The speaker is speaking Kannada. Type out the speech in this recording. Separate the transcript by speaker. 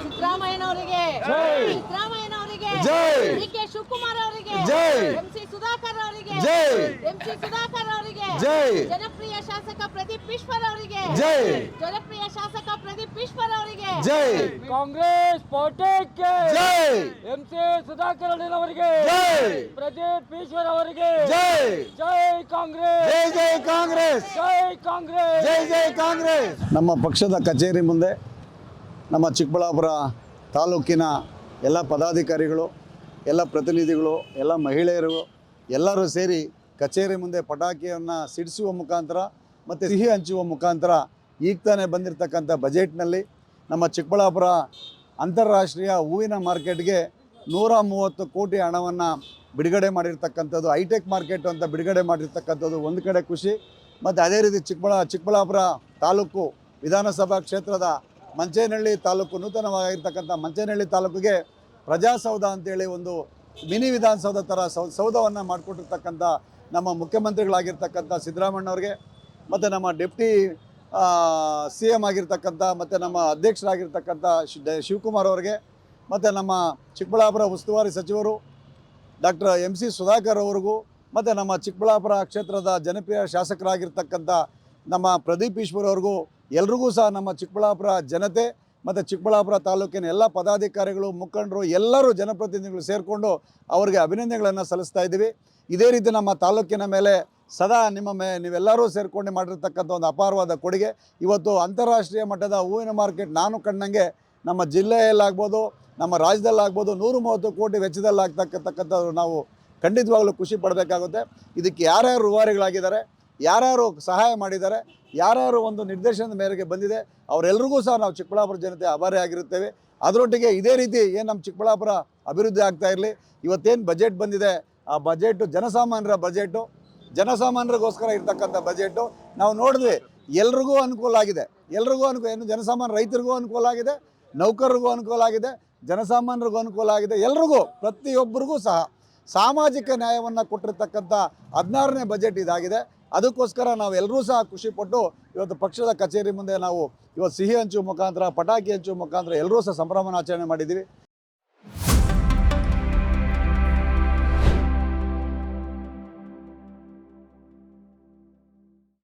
Speaker 1: ಸಿದ್ದರಾಮಯ್ಯನವರಿಗೆ ಸಿದ್ದರಾಮಯ್ಯನವರಿಗೆ
Speaker 2: ಜೈ.
Speaker 1: D K. ಶಿವಕುಮಾರ್ ಅವರಿಗೆ
Speaker 2: ಜೈ.
Speaker 1: ಎಂಸಿ ಸುಧಾಕರ್ ಅವರಿಗೆ.
Speaker 2: ಜೈ.
Speaker 1: ಎಂಸಿ ಸುಧಾಕರ್ ಅವರಿಗೆ.
Speaker 2: ಜೈ.
Speaker 1: ಜನಪ್ರಿಯ ಶಾಸಕ ಪ್ರದೀಪ್ ಈಶ್ವರ್ ಅವರಿಗೆ.
Speaker 2: ಜೈ.
Speaker 1: ಜನಪ್ರಿಯ ಶಾಸಕ ಪ್ರದೀಪ್ ಈಶ್ವರ್ ಅವರಿಗೆ.
Speaker 2: ಜೈ.
Speaker 3: ಕಾಂಗ್ರೆಸ್ ಪಾರ್ಟಿಗೆ
Speaker 2: ಜೈ.
Speaker 3: ಎಂಸಿ ಸುಧಾಕರ್ ಅವರಿಗೆ.
Speaker 2: ಜೈ.
Speaker 3: ಪ್ರದೀಪ್ ಈಶ್ವರ್ ಅವರಿಗೆ.
Speaker 2: ಜೈ.
Speaker 3: ಜೈ ಕಾಂಗ್ರೆಸ್.
Speaker 2: ಜೈ ಜೈ ಕಾಂಗ್ರೆಸ್.
Speaker 3: ಜೈ ಕಾಂಗ್ರೆಸ್.
Speaker 2: ಜೈ ಜೈ ಕಾಂಗ್ರೆಸ್. ನಮ್ಮ ಪಕ್ಷದ ಕಚೇರಿ ಮುಂದೆ ನಮ್ಮ ಚಿಕ್ಕಬಳ್ಳಾಪುರ ತಾಲೂಕಿನ ಎಲ್ಲ ಪದಾಧಿಕಾರಿಗಳು ಎಲ್ಲ ಪ್ರತಿನಿಧಿಗಳು, ಎಲ್ಲ ಮಹಿಳೆಯರು ಎಲ್ಲರೂ ಸೇರಿ ಕಚೇರಿ ಮುಂದೆ ಪಟಾಕಿಯನ್ನು ಸಿಡಿಸುವ ಮುಖಾಂತರ ಮತ್ತು ಸಿಹಿ ಹಂಚುವ ಮುಖಾಂತರ ಈಗ ತಾನೇ ಬಂದಿರತಕ್ಕಂಥ ಬಜೆಟ್ನಲ್ಲಿ ನಮ್ಮ ಚಿಕ್ಕಬಳ್ಳಾಪುರ ಅಂತಾರಾಷ್ಟ್ರೀಯ ಹೂವಿನ ಮಾರ್ಕೆಟ್ಗೆ ನೂರ ಮೂವತ್ತು ಕೋಟಿ ಹಣವನ್ನು ಬಿಡುಗಡೆ ಮಾಡಿರ್ತಕ್ಕಂಥದ್ದು, ಹೈಟೆಕ್ ಮಾರ್ಕೆಟ್ ಅಂತ ಬಿಡುಗಡೆ ಮಾಡಿರ್ತಕ್ಕಂಥದ್ದು ಒಂದು ಕಡೆ ಖುಷಿ. ಮತ್ತು ಅದೇ ರೀತಿ ಚಿಕ್ಕಬಳ್ಳಾ ಚಿಕ್ಕಬಳ್ಳಾಪುರ ತಾಲೂಕು ವಿಧಾನಸಭಾ ಕ್ಷೇತ್ರದ ಮಂಚೇನಹಳ್ಳಿ ತಾಲೂಕು ನೂತನವಾಗಿರ್ತಕ್ಕಂಥ ಮಂಚೇನಹಳ್ಳಿ ತಾಲೂಕಿಗೆ ಪ್ರಜಾಸೌಧ ಅಂತೇಳಿ ಒಂದು ಮಿನಿ ವಿಧಾನಸೌಧ ಥರ ಸೌ, ಸೌಧವನ್ನು ಮಾಡಿಕೊಟ್ಟಿರ್ತಕ್ಕಂಥ ನಮ್ಮ ಮುಖ್ಯಮಂತ್ರಿಗಳಾಗಿರ್ತಕ್ಕಂಥ ಸಿದ್ದರಾಮಣ್ಣವ್ರಿಗೆ ಮತ್ತು ನಮ್ಮ ಡೆಪ್ಟಿ ಸಿ ಎಂ ಆಗಿರ್ತಕ್ಕಂಥ, ಮತ್ತು ನಮ್ಮ ಅಧ್ಯಕ್ಷರಾಗಿರ್ತಕ್ಕಂಥ ಶಿ- ಡ- ಶಿವಕುಮಾರ್ ಅವ್ರಿಗೆ, ಮತ್ತು ನಮ್ಮ ಚಿಕ್ಕಬಳ್ಳಾಪುರ ಉಸ್ತುವಾರಿ ಸಚಿವರು, ಡಾಕ್ಟರ್ ಎಂ ಸಿ ಸುಧಾಕರ್ ಅವ್ರಿಗೂ, ಮತ್ತು ನಮ್ಮ ಚಿಕ್ಕಬಳ್ಳಾಪುರ ಕ್ಷೇತ್ರದ ಜನಪ್ರಿಯ ಶಾಸಕರಾಗಿರ್ತಕ್ಕಂಥ ನಮ್ಮ ಪ್ರದೀಪ್ ಈಶ್ವರ್ ಅವ್ರಿಗೂ, ಎಲ್ರಿಗೂ ಸಹ ನಮ್ಮ ಚಿಕ್ಕಬಳ್ಳಾಪುರ ಜನತೆ ಮತ್ತು ಚಿಕ್ಕಬಳ್ಳಾಪುರ ತಾಲೂಕಿನ ಎಲ್ಲ ಪದಾಧಿಕಾರಿಗಳು, ಮುಖಂಡರು, ಎಲ್ಲರೂ ಜನಪ್ರತಿನಿಧಿಗಳು ಸೇರಿಕೊಂಡು ಅವರಿಗೆ ಅಭಿನಂದನೆಗಳನ್ನು ಸಲ್ಲಿಸ್ತಾ ಇದ್ದೀವಿ. ಇದೇ ರೀತಿ ನಮ್ಮ ತಾಲೂಕಿನ ಮೇಲೆ ಸದಾ ನಿಮ್ಮ ಮೇ, ನೀವೆಲ್ಲರೂ ಸೇರಿಕೊಂಡು ಮಾಡಿರ್ತಕ್ಕಂಥ ಒಂದು ಅಪಾರವಾದ ಕೊಡುಗೆ. ಇವತ್ತು ಅಂತಾರಾಷ್ಟ್ರೀಯ ಮಟ್ಟದ ಹೂವಿನ ಮಾರ್ಕೆಟ್ ನಾನು ಕಂಡಂಗೆ ನಮ್ಮ ಜಿಲ್ಲೆಯಲ್ಲಾಗ್ಬೋದು, ನಮ್ಮ ರಾಜ್ಯದಲ್ಲಾಗ್ಬೋದು ನೂರು ಮೂವತ್ತು ಕೋಟಿ ವೆಚ್ಚದಲ್ಲಿ ಆಗ್ತಕ್ಕಂಥದ್ದು ನಾವು ಖಂಡಿತವಾಗಲೂ ಖುಷಿ ಪಡಬೇಕಾಗುತ್ತೆ. ಇದಕ್ಕೆ ಯಾರ್ಯಾರು ರೂವಾರಿಗಳಾಗಿದ್ದಾರೆ ಯಾರ್ಯಾರು ಸಹಾಯ ಮಾಡಿದ್ದಾರೆ, ಯಾರ್ಯಾರು ಒಂದು ನಿರ್ದೇಶನದ ಮೇರೆಗೆ ಬಂದಿದೆ ಅವರೆಲ್ಲರಿಗೂ ಸಹ ನಾವು ಚಿಕ್ಕಬಳ್ಳಾಪುರ ಜನತೆ ಆಭಾರಿ ಆಗಿರುತ್ತೇವೆ. ಅದರೊಟ್ಟಿಗೆ ಇದೇ ರೀತಿ ಏನು ನಮ್ಮ ಚಿಕ್ಕಬಳ್ಳಾಪುರ ಅಭಿವೃದ್ಧಿ ಆಗ್ತಾ ಇರಲಿ, ಇವತ್ತೇನು ಬಜೆಟ್ ಬಂದಿದೆ, ಆ ಬಜೆಟು ಜನಸಾಮಾನ್ಯರ ಬಜೆಟು ಜನಸಾಮಾನ್ಯರಿಗೋಸ್ಕರ ಇರ್ತಕ್ಕಂಥ ಬಜೆಟು ನಾವು ನೋಡಿದ್ವಿ, ಎಲ್ರಿಗೂ ಅನುಕೂಲ ಆಗಿದೆ. ಎಲ್ರಿಗೂ ಅನುಕೂಲ, ಏನು ಜನಸಾಮಾನ್ಯ ರೈತರಿಗೂ ಅನುಕೂಲ ಆಗಿದೆ, ನೌಕರರಿಗೂ ಅನುಕೂಲ ಆಗಿದೆ, ಜನಸಾಮಾನ್ಯರಿಗೂ ಅನುಕೂಲ ಆಗಿದೆ, ಎಲ್ರಿಗೂ, ಪ್ರತಿಯೊಬ್ಬರಿಗೂ ಸಹ ಸಾಮಾಜಿಕ ನ್ಯಾಯವನ್ನು ಕೊಟ್ಟಿರ್ತಕ್ಕಂಥ ಹದಿನಾರನೇ ಬಜೆಟ್ ಇದಾಗಿದೆ. ಅದಕ್ಕೋಸ್ಕರ ನಾವೆಲ್ಲರೂ ಸಹ ಖುಷಿಪಟ್ಟು ಇವತ್ತು ಪಕ್ಷದ ಕಚೇರಿ ಮುಂದೆ ನಾವು ಇವತ್ತು ಸಿಹಿ ಹಂಚುವ ಮುಖಾಂತರ, ಪಟಾಕಿ ಹಂಚುವ ಮುಖಾಂತರ ಎಲ್ಲರೂ ಸಹ ಸಂಭ್ರಮನ ಆಚರಣೆ ಮಾಡಿದ್ದೀವಿ.